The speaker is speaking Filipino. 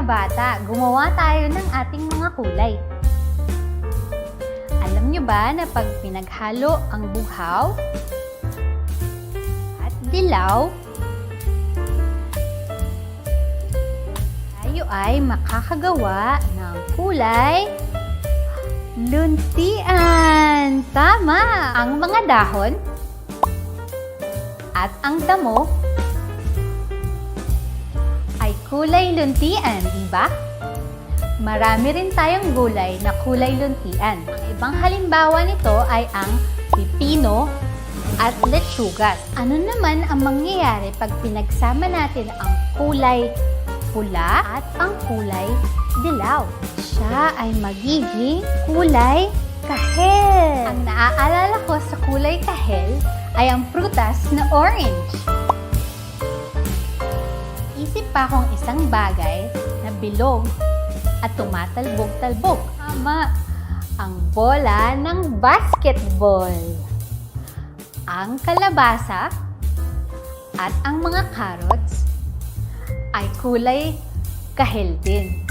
mga bata, gumawa tayo ng ating mga kulay. Alam nyo ba na pag pinaghalo ang buhaw at dilaw, tayo ay makakagawa ng kulay luntian. Tama! Ang mga dahon at ang damo kulay luntian, di ba? Marami rin tayong gulay na kulay luntian. Ang ibang halimbawa nito ay ang pipino at lechugas. Ano naman ang mangyayari pag pinagsama natin ang kulay pula at ang kulay dilaw? Siya ay magiging kulay kahel. Ang naaalala ko sa kulay kahel ay ang prutas na orange. Isip pa akong isang bagay na bilog at tumatalbog-talbog. Tama, ang bola ng basketball. Ang kalabasa at ang mga carrots ay kulay kahel din.